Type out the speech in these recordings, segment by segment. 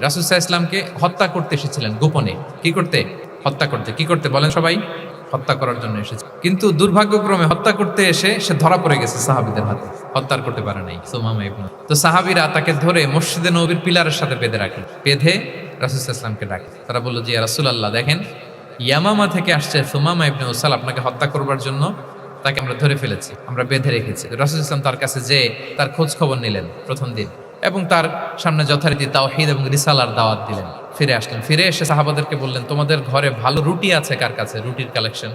রাসুসাহ ইসলামকে হত্যা করতে এসেছিলেন গোপনে। কি করতে? হত্যা করতে। কি করতে বলেন সবাই? হত্যা করার জন্য এসেছে। কিন্তু দুর্ভাগ্যক্রমে হত্যা করতে এসে সে ধরা পড়ে গেছে সাহাবিদের হাতে। হত্যার করতে পারে নাই। সোমামা ইবনু। তো সাহাবিরা তাকে ধরে মসজিদে নবীর পিলারের সাথে বেঁধে রাখে। বেঁধে রাসুসাহ ইসলামকে ডাকে। তারা বলল যে রাসুল আল্লাহ দেখেন, ইয়ামামা থেকে আসছে সুমামা ইবনে উসাল আপনাকে হত্যা করবার জন্য। তাকে আমরা ধরে ফেলেছি, আমরা বেঁধে রেখেছি। রাসুল ইসলাম তার কাছে যে তার খোঁজ খবর নিলেন প্রথম দিন। এবং তার সামনে যথারীতি তাওহিদ এবং রিসালার দাওয়াত দিলেন। ফিরে আসলেন। ফিরে এসে সাহাবাদেরকে বললেন, তোমাদের ঘরে ভালো রুটি আছে কার কাছে? রুটির কালেকশন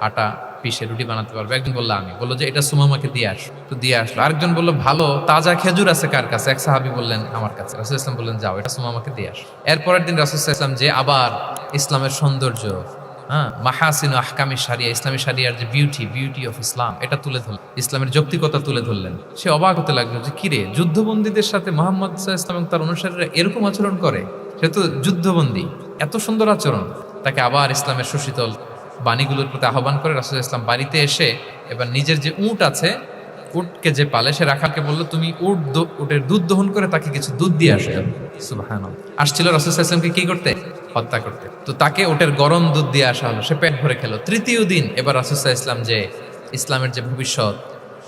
আটা পিষে রুটি বানাতে পারবে? একজন বলল, আমি। বলল যে, এটা সুমামাকে দিয়ে আস। তো দিয়ে আসলো। আরেকজন বলল, ভালো, তাজা খেজুর আছে কার কাছে? এক সাহাবি বললেন, আমার কাছে। রাসুল ইসলাম বললেন, যাও, এটা সুমামাকে দিয়ে আস। এরপরের দিন রাসুল ইসলাম যে, আবার ইসলামের সৌন্দর্য হ্যাঁ মাহাসিন আহকামি সারিয়া ইসলামী সারিয়ার যে বিউটি বিউটি অফ ইসলাম এটা তুলে ধরলেন। ইসলামের যৌক্তিকতা তুলে ধরলেন। সে অবাক হতে লাগল যে কিরে যুদ্ধবন্দীদের সাথে মোহাম্মদ ইসলাম এবং তার অনুসারীরা এরকম আচরণ করে? সে তো যুদ্ধবন্দী, এত সুন্দর আচরণ। তাকে আবার ইসলামের সুশীতল বাণীগুলোর প্রতি আহ্বান করে রাসুল ইসলাম বাড়িতে এসে এবার নিজের যে উট আছে উটকে যে পালে, সে রাখালকে বলল, তুমি উট উটের দুধ দহন করে তাকে কিছু দুধ দিয়ে আসো। সুবাহান আসছিল রাসুল ইসলামকে কি করতে? হত্যা করতে। তো তাকে ওটের গরম দুধ দিয়ে আসা হলো। সে পেট ভরে খেলো। তৃতীয় দিন এবার রাসুসাহ ইসলাম যে ইসলামের যে ভবিষ্যৎ,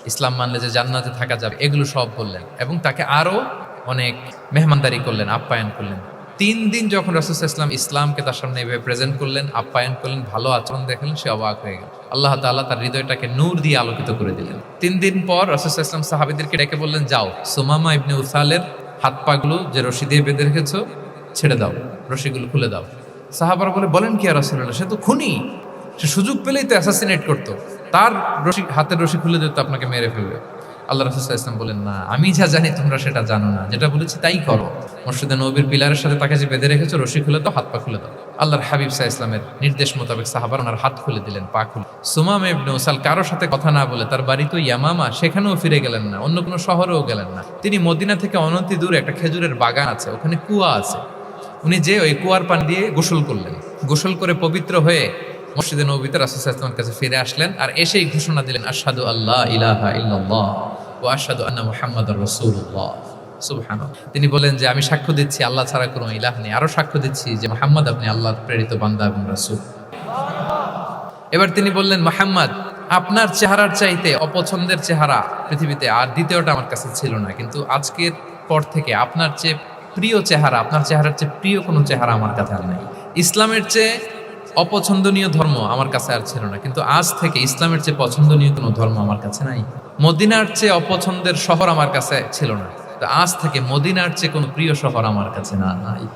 ইসলাম মানলে যে জান্নাতে থাকা যাবে, এগুলো সব বললেন এবং তাকে আরও অনেক মেহমানদারি করলেন, আপ্যায়ন করলেন। তিন দিন যখন রাসুসাহ ইসলাম ইসলামকে তার সামনে এভাবে প্রেজেন্ট করলেন, আপ্যায়ন করলেন, ভালো আচরণ দেখালেন, সে অবাক হয়ে গেল। আল্লাহ তাআলা তার হৃদয়টাকে নূর দিয়ে আলোকিত করে দিলেন। তিন দিন পর রাসুসাহ ইসলাম সাহাবিদেরকে ডেকে বললেন, যাও, সুমামা ইবনে উসালের হাত পাগুলো যে রশি দিয়ে বেঁধে রেখেছ, ছেড়ে দাও, রশিগুলো খুলে দাও। সাহাবারা বলে, বলেন কি আর রাসূলুল্লাহ, সে তো খুনি। সে সুযোগ পেলেই তো অ্যাসাসিনেট করতো। তার রশি, হাতের রশি খুলে দিতে আপনাকে মেরে ফেলবে। আল্লাহ রাসূল আলাইহি ওয়াসাল্লাম বলেন, না, আমি যা জানি তোমরা সেটা জানো না। যেটা বলেছি তাই করো। মসজিদে নবীর পিলারের সাথে তাকে যে বেঁধে রেখেছো, রশি খুলে দাও, হাত পা খুলে দাও। আল্লাহর হাবিব সাহা ইসলামের নির্দেশ মোতাবেক সাহাবার ওনার হাত খুলে দিলেন, পা খুলে। সুমাম ইবনে উসাল কারোর সাথে কথা না বলে তার বাড়ি তো ইয়ামামা, সেখানেও ফিরে গেলেন না, অন্য কোনো শহরেও গেলেন না। তিনি মদিনা থেকে অনতি দূরে একটা খেজুরের বাগান আছে, ওখানে কুয়া আছে। উনি যে ওই কুয়ার পান দিয়ে গোসল করলেন। গোসল করে পবিত্র হয়ে মসজিদে নবীতে রাসুলের কাছে ফিরে আসলেন আর এসেই ঘোষণা দিলেন আসাদু আল্লাহ ইলাহা ইল্লাল্লাহ। ও আশহাদু আন্না মুহাম্মাদুর রাসূলুল্লাহ। সুবহান তিনি বলেন যে, আমি সাক্ষ্য দিচ্ছি, আল্লাহ ছাড়া কোনো ইলাহ নেই। আরও সাক্ষ্য দিচ্ছি যে, মোহাম্মদ আপনি আল্লাহর প্রেরিত বান্দা এবং রাসূল। এবার তিনি বললেন, মোহাম্মদ, আপনার চেহারার চাইতে অপছন্দের চেহারা পৃথিবীতে আর দ্বিতীয়টা আমার কাছে ছিল না। কিন্তু আজকের পর থেকে আপনার চেয়ে প্রিয় চেহারা, আপনার চেহারার চেয়ে প্রিয় কোনো চেহারা আমার কাছে আর নাই। ইসলামের চেয়ে অপছন্দনীয় ধর্ম আমার কাছে আর ছিল না। কিন্তু আজ থেকে ইসলামের চেয়ে পছন্দনীয় কোনো ধর্ম আমার কাছে নাই। মদিনার চেয়ে অপছন্দের শহর আমার কাছে ছিল না। আজ থেকে মদিনার চেয়ে কোনো প্রিয় শহর আমার কাছে না, নাই।